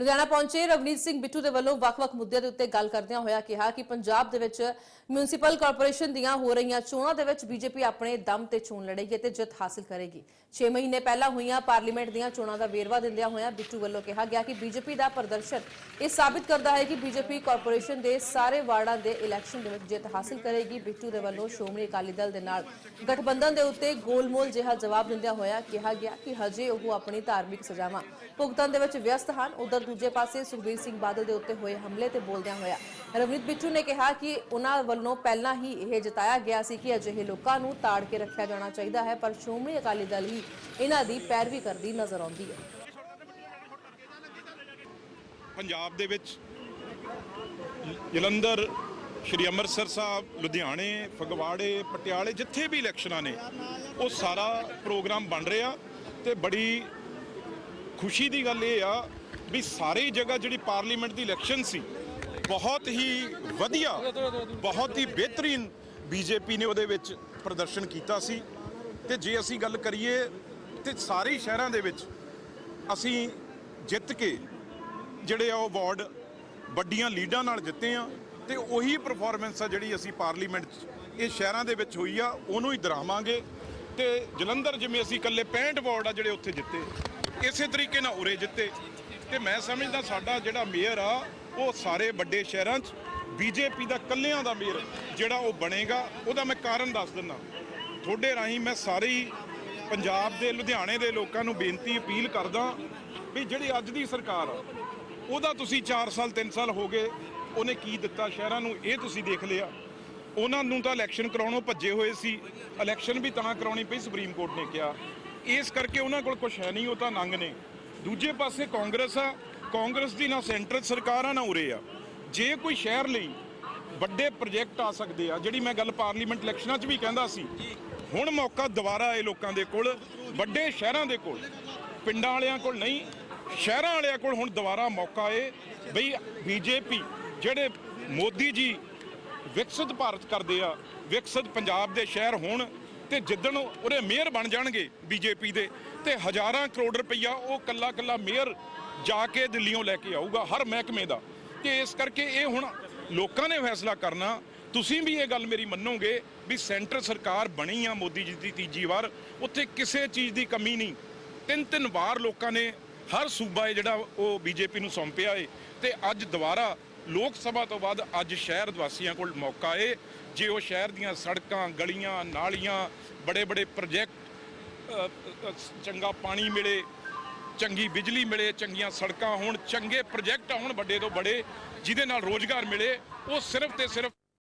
ਲੁਧਿਆਣਾ ਪਹੁੰਚੇ ਰਵਨੀਤ ਸਿੰਘ ਬਿੱਟੂ ਦੇ ਵੱਲੋਂ ਵੱਖ-ਵੱਖ ਮੁੱਦਿਆਂ ਦੇ ਉੱਤੇ ਗੱਲ ਕਰਦਿਆਂ ਹੋਇਆ ਕਿਹਾ ਕਿ ਪੰਜਾਬ ਦੇ ਵਿੱਚ ਮਿਊਨਿਸਪਲ ਕਾਰਪੋਰੇਸ਼ਨ ਦੀਆਂ ਹੋ ਰਹੀਆਂ ਚੋਣਾਂ ਦੇ ਵਿੱਚ ਬੀਜੇਪੀ ਆਪਣੇ ਦਮ ਤੇ ਚੋਣ ਲੜੇਗੀ ਤੇ ਜਿੱਤ ਹਾਸਲ ਕਰੇਗੀ। 6 ਮਹੀਨੇ ਪਹਿਲਾਂ ਹੋਈਆਂ ਪਾਰਲੀਮੈਂਟ ਦੀਆਂ ਚੋਣਾਂ ਦਾ ਵੇਰਵਾ ਦਿੰਦਿਆਂ ਹੋਇਆ ਬਿੱਟੂ ਵੱਲੋਂ ਕਿਹਾ ਗਿਆ ਕਿ ਬੀਜੇਪੀ ਦਾ ਪ੍ਰਦਰਸ਼ਨ ਇਹ ਸਾਬਿਤ ਕਰਦਾ ਹੈ ਕਿ ਬੀਜੇਪੀ ਕਾਰਪੋਰੇਸ਼ਨ ਦੇ ਸਾਰੇ ਵਾਰਡਾਂ ਦੇ ਇਲੈਕਸ਼ਨ ਦੇ ਵਿੱਚ ਜਿੱਤ ਹਾਸਲ ਕਰੇਗੀ। ਬਿੱਟੂ ਦੇ ਵੱਲੋਂ ਸ਼੍ਰੋਮਣੀ ਅਕਾਲੀ ਦਲ ਦੇ ਨਾਲ ਗਠਬੰਧਨ ਦੇ ਉੱਤੇ ਗੋਲਮੋਲ ਜਿਹਾ ਜਵਾਬ ਦਿੰਦਿਆਂ ਹੋਇਆ ਕਿਹਾ ਗਿਆ ਕਿ ਹਜੇ ਉਹ ਆਪਣੀ ਧਾਰਮਿਕ ਸਜ਼ਾਵਾਂ ਭੁਗਤਣ ਦੇ ਵਿੱਚ ਵਿਅਸਤ ਹਨ। ਉਧਰ ਦੂਜੇ ਪਾਸੇ ਸੁਖਬੀਰ ਸਿੰਘ ਬਾਦਲ ਦੇ ਉੱਤੇ ਹੋਏ ਹਮਲੇ ਤੇ ਬੋਲਦਿਆਂ ਹੋਇਆ ਰਵਨੀਤ ਬਿੱਟੂ ਨੇ ਕਿਹਾ ਕਿ ਉਹਨਾਂ ਵੱਲੋਂ ਪਹਿਲਾਂ ਹੀ ਇਹ ਜਤਾਇਆ ਗਿਆ ਸੀ ਕਿ ਅਜਿਹੇ ਲੋਕਾਂ ਨੂੰ ਤਾੜ ਕੇ ਰੱਖਿਆ ਜਾਣਾ ਚਾਹੀਦਾ ਹੈ, ਪਰ ਸ਼੍ਰੋਮਣੀ ਅਕਾਲੀ ਦਲ ਹੀ ਇਹਨਾਂ ਦੀ ਪੈਰਵੀ ਕਰਦੀ ਨਜ਼ਰ ਆਉਂਦੀ ਹੈ। ਪੰਜਾਬ ਦੇ ਵਿੱਚ ਜਲੰਧਰ, ਸ਼੍ਰੀ ਅੰਮ੍ਰਿਤਸਰ ਸਾਹਿਬ, ਲੁਧਿਆਣੇ, ਫਗਵਾੜੇ, ਪਟਿਆਲੇ ਜਿੱਥੇ ਵੀ ਇਲੈਕਸ਼ਨਾਂ ਨੇ, ਉਹ ਸਾਰਾ ਪ੍ਰੋਗਰਾਮ ਬਣ ਰਿਹਾ ਤੇ ਬੜੀ ਖੁਸ਼ੀ ਦੀ ਗੱਲ ਇਹ ਆ ਵੀ ਸਾਰੀ ਜਗ੍ਹਾ ਜਿਹੜੀ ਪਾਰਲੀਮੈਂਟ ਦੀ ਇਲੈਕਸ਼ਨ ਸੀ, ਬਹੁਤ ਹੀ ਵਧੀਆ, ਬਹੁਤ ਹੀ ਬਿਹਤਰੀਨ ਬੀਜੇਪੀ ਨੇ ਉਹਦੇ ਵਿੱਚ ਪ੍ਰਦਰਸ਼ਨ ਕੀਤਾ ਸੀ। ਤੇ ਜੇ ਅਸੀਂ ਗੱਲ ਕਰੀਏ ਤੇ ਸਾਰੇ ਸ਼ਹਿਰਾਂ ਦੇ ਵਿੱਚ ਅਸੀਂ ਜਿੱਤ ਕੇ ਜਿਹੜੇ ਆ ਉਹ ਵਾਰਡ ਵੱਡੀਆਂ ਲੀਡਾਂ ਨਾਲ ਜਿੱਤੇ ਆ ਤੇ ਉਹੀ ਪਰਫਾਰਮੈਂਸ ਆ ਜਿਹੜੀ ਅਸੀਂ ਪਾਰਲੀਮੈਂਟ 'ਚ, ਇਹ ਸ਼ਹਿਰਾਂ ਦੇ ਵਿੱਚ ਹੋਈ ਆ, ਉਹਨੂੰ ਹੀ ਦਰਾਵਾਂਗੇ ਤੇ ਜਲੰਧਰ ਜਿਵੇਂ ਅਸੀਂ ਇਕੱਲੇ 65 ਵਾਰਡ ਆ ਜਿਹੜੇ ਉੱਥੇ ਜਿੱਤੇ, ਇਸੇ ਤਰੀਕੇ ਨਾਲ ਉਰੇ ਜਿੱਤੇ। ਤੇ ਮੈਂ ਸਮਝਦਾ ਸਾਡਾ ਜਿਹੜਾ ਮੇਅਰ ਆ, ਉਹ ਸਾਰੇ ਵੱਡੇ ਸ਼ਹਿਰਾਂ 'ਚ ਬੀਜੇਪੀ ਦਾ ਕੱਲਿਆਂ ਦਾ ਮੇਅਰ, ਜਿਹੜਾ ਉਹ ਬਣੇਗਾ, ਉਹਦਾ ਮੈਂ ਕਾਰਨ ਦੱਸ ਦਿੰਦਾ। ਤੁਹਾਡੇ ਰਾਹੀਂ ਮੈਂ ਸਾਰੇ ਪੰਜਾਬ ਦੇ, ਲੁਧਿਆਣੇ ਦੇ ਲੋਕਾਂ ਨੂੰ ਬੇਨਤੀ, ਅਪੀਲ ਕਰਦਾ ਵੀ ਜਿਹੜੀ ਅੱਜ ਦੀ ਸਰਕਾਰ ਆ, ਉਹਦਾ ਤੁਸੀਂ 4 ਸਾਲ 3 ਸਾਲ ਹੋ ਗਏ, ਉਹਨੇ ਕੀ ਦਿੱਤਾ ਸ਼ਹਿਰਾਂ ਨੂੰ, ਇਹ ਤੁਸੀਂ ਦੇਖ ਲਿਆ। ਉਹਨਾਂ ਨੂੰ ਤਾਂ ਇਲੈਕਸ਼ਨ ਕਰਾਉਣੋਂ ਭੱਜੇ ਹੋਏ ਸੀ, ਇਲੈਕਸ਼ਨ ਵੀ ਤਾਂ ਕਰਾਉਣੀ ਪਈ, ਸੁਪਰੀਮ ਕੋਰਟ ਨੇ ਕਿਹਾ। ਇਸ ਕਰਕੇ ਉਹਨਾਂ ਕੋਲ ਕੁਝ ਹੈ ਨਹੀਂ, ਉਹ ਤਾਂ ਨੰਗ ਨੇ। ਦੂਜੇ ਪਾਸੇ ਕਾਂਗਰਸ ਆ, ਕਾਂਗਰਸ ਦੀ ਨਾ ਸੈਂਟਰ ਸਰਕਾਰ ਆ ਨਾ ਉਰੇ ਆ। ਜੇ ਕੋਈ ਸ਼ਹਿਰ ਲਈ ਵੱਡੇ ਪ੍ਰੋਜੈਕਟ ਆ ਸਕਦੇ ਆ, ਜਿਹੜੀ ਮੈਂ ਗੱਲ ਪਾਰਲੀਮੈਂਟ ਇਲੈਕਸ਼ਨਾਂ 'ਚ ਵੀ ਕਹਿੰਦਾ ਸੀ, ਹੁਣ ਮੌਕਾ ਦੁਬਾਰਾ ਆਏ ਲੋਕਾਂ ਦੇ ਕੋਲ, ਵੱਡੇ ਸ਼ਹਿਰਾਂ ਦੇ ਕੋਲ, ਪਿੰਡਾਂ ਵਾਲਿਆਂ ਕੋਲ ਨਹੀਂ, ਸ਼ਹਿਰਾਂ ਵਾਲਿਆਂ ਕੋਲ ਹੁਣ ਦੁਬਾਰਾ ਮੌਕਾ ਏ ਬਈ ਬੀਜੇਪੀ ਜਿਹੜੇ ਮੋਦੀ ਜੀ ਵਿਕਸਿਤ ਭਾਰਤ ਕਰਦੇ ਆ, ਵਿਕਸਿਤ ਪੰਜਾਬ ਦੇ ਸ਼ਹਿਰ ਹੋਣ ਤੇ ਜਿੱਦਣ ਉਹਦੇ ਮੇਅਰ ਬਣ ਜਾਣਗੇ ਬੀਜੇਪੀ ਦੇ, ਤੇ ਹਜ਼ਾਰਾਂ ਕਰੋੜ ਰੁਪਈਆ ਉਹ ਕੱਲਾ ਕੱਲਾ ਮੇਅਰ ਜਾ ਕੇ ਦਿੱਲੀੋਂ ਲੈ ਕੇ ਆਊਗਾ, ਹਰ ਮਹਿਕਮੇ ਦਾ। ਤੇ ਇਸ ਕਰਕੇ ਇਹ ਹੁਣ ਲੋਕਾਂ ਨੇ ਫੈਸਲਾ ਕਰਨਾ, ਤੁਸੀਂ ਵੀ ਇਹ ਗੱਲ ਮੇਰੀ ਮੰਨੋਗੇ ਵੀ ਸੈਂਟਰ ਸਰਕਾਰ ਬਣੀ ਆ ਮੋਦੀ ਜੀ ਦੀ ਤੀਜੀ ਵਾਰ, ਉੱਥੇ ਕਿਸੇ ਚੀਜ਼ ਦੀ ਕਮੀ ਨਹੀਂ। ਤਿੰਨ ਤਿੰਨ ਵਾਰ ਲੋਕਾਂ ਨੇ ਹਰ ਸੂਬਾ ਹੈ ਜਿਹੜਾ ਉਹ ਬੀਜੇਪੀ ਨੂੰ ਸੌਂਪਿਆ ਏ, ਤੇ ਅੱਜ ਦੁਬਾਰਾ ਲੋਕ ਸਭਾ ਤੋਂ ਬਾਅਦ ਅੱਜ ਸ਼ਹਿਰ ਵਾਸੀਆਂ ਕੋਲ ਮੌਕਾ ਏ। ਜੇ ਉਹ ਸ਼ਹਿਰ ਦੀਆਂ ਸੜਕਾਂ, ਗਲੀਆਂ, ਨਾਲੀਆਂ ਬੜੇ ਬੜੇ ਪ੍ਰੋਜੈਕਟ ਚੰਗਾ ਪਾਣੀ ਮਿਲੇ, ਚੰਗੀ ਬਿਜਲੀ ਮਿਲੇ, ਚੰਗੀਆਂ ਸੜਕਾਂ ਹੋਣ, ਚੰਗੇ ਪ੍ਰੋਜੈਕਟ ਹੋਣ ਵੱਡੇ ਤੋਂ ਵੱਡੇ, ਜਿਹਦੇ ਨਾਲ ਰੋਜ਼ਗਾਰ ਮਿਲੇ, ਉਹ ਸਿਰਫ ਤੇ ਸਿਰਫ